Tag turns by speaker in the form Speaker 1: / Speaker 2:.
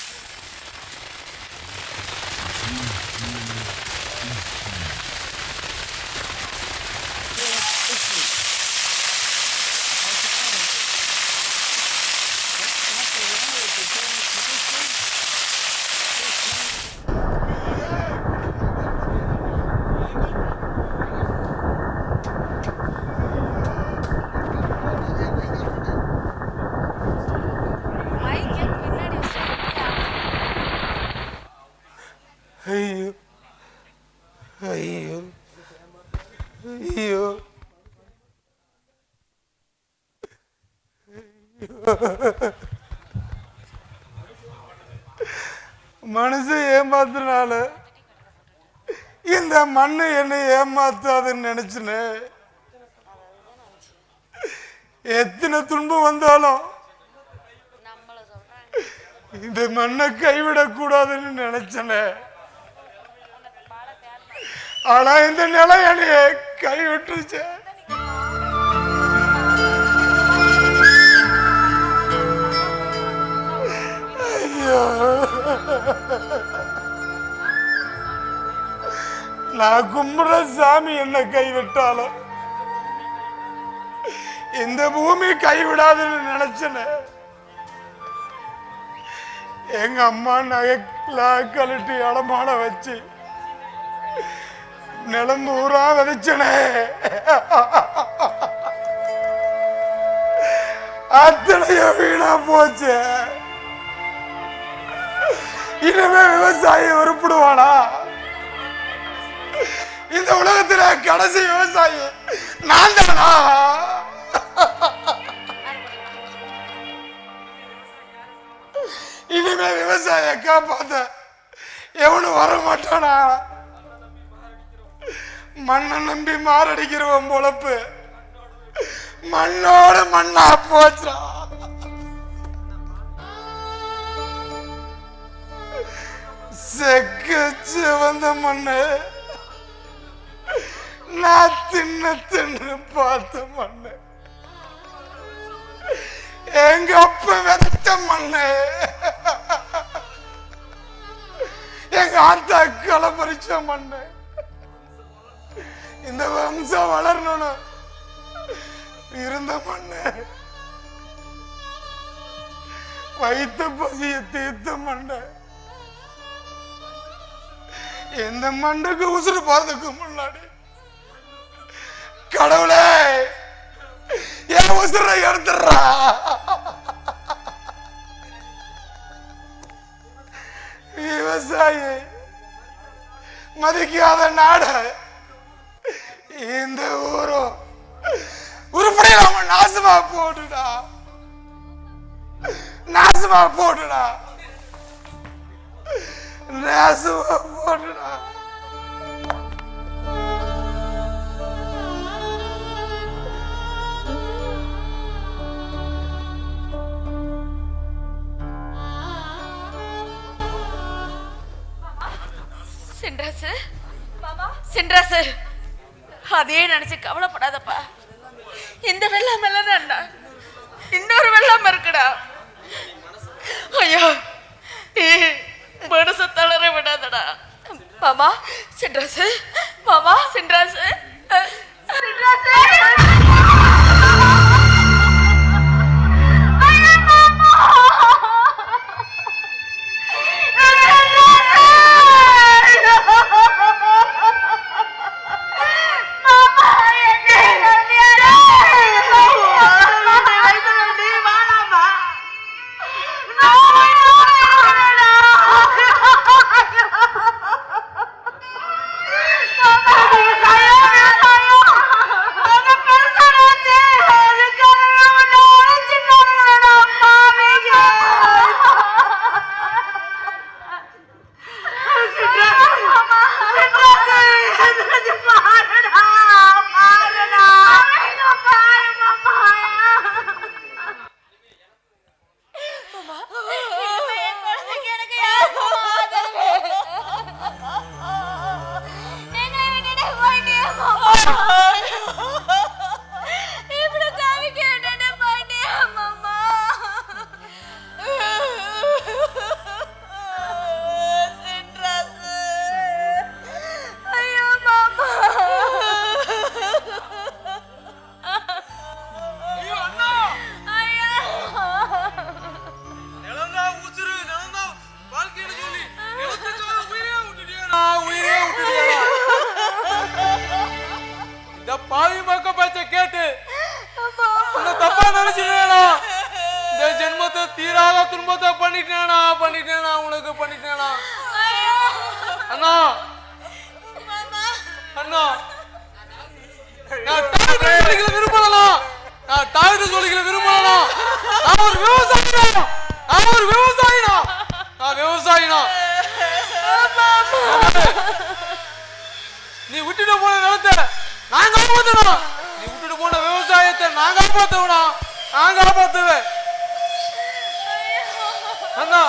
Speaker 1: this மனுஷன் ஏமாத்துனால இந்த மண்ணு என்னை ஏமாத்தாதுன்னு நினைச்சுனே. எத்தனை துன்பம் வந்தாலும் இந்த மண்ணை கைவிடக்கூடாதுன்னு நினைச்சனே. ஆனா இந்த நிலை என்னைய கைவிட்டுச்சேன் நான் கும்பிடுற சாமி என்ன கைவிட்டாலும் இந்த பூமி கைவிடாதுன்னு நினைச்சனே. எங்க அம்மா நகைலாம் கழட்டி அடமான வச்சு நிலம் ஊரா விதைச்சனே. அத்தனையோ வீணா போச்சு. இனிமே விவசாயி உருப்பிடுவானா? இந்த உலகத்துல கடைசி விவசாயி நான் தானா? இனிமே விவசாய காப்பாத்த எவனும் வர மாட்டானா மண்ணை நம்பி மாரடிக்கிறவன் பொழப்பு. மண்ணோட மண்ணா போச்சா செக்கச்சு வந்த மண்ணு. நான் தின்ன தின்னு பார்த்த மண்ணு. எங்க அப்பா வெத்த மண்ணு. எங்க ஆத்தா பறிச்ச மண்ணு. இந்த வம்சம் வளரணும் இருந்த மண்ணு. வைத்த பசிய தீர்த்த மண்ணு. எந்த மண்ணுக்கு உசுறு போறதுக்கு முன்னாடி. கடவுளே என் உசுரை எடுத்துடுறா. விவசாயி மதிக்காத நாடு. இந்த ஊரும் உருப்படி அவன் நாசமா போட்டுடா. நாசமா போட்டுடா. நாசமா போட்டுடா
Speaker 2: சின்ராசு சின்ராசு அதே நினைச்சு கவலைப்படாதப்பா. இந்த வெள்ளம் இல்லைன்னா இன்னொரு வெள்ளம் இருக்குடா. மாமா சின்ராசு இந்த பாவி பக்க பேச்ச கேட்டு தப்பா நினைச்சிட்டேனா இந்த
Speaker 3: ஜென்மத்தை தீராத துன்பத்தை பண்ணிட்டேனா? பண்ணிட்டேனா? உனக்கு பண்ணிட்டேனா? அண்ணா. அண்ணா. நான் டாக்டர் விரும்பலாம் நான் டாக்டர் சொல்லிக்கல விரும்பலாம் ஒரு விவசாயினா நான் ஒரு விவசாயினா நான் விவசாயினா நீ விட்டுட்டு போன நிலத்தை நான் காப்பாத்தணும் நீ விட்டுட்டு போன விவசாயத்தை நான் காப்பாத்துவனா? நான் காப்பாத்துவேன். அண்ணா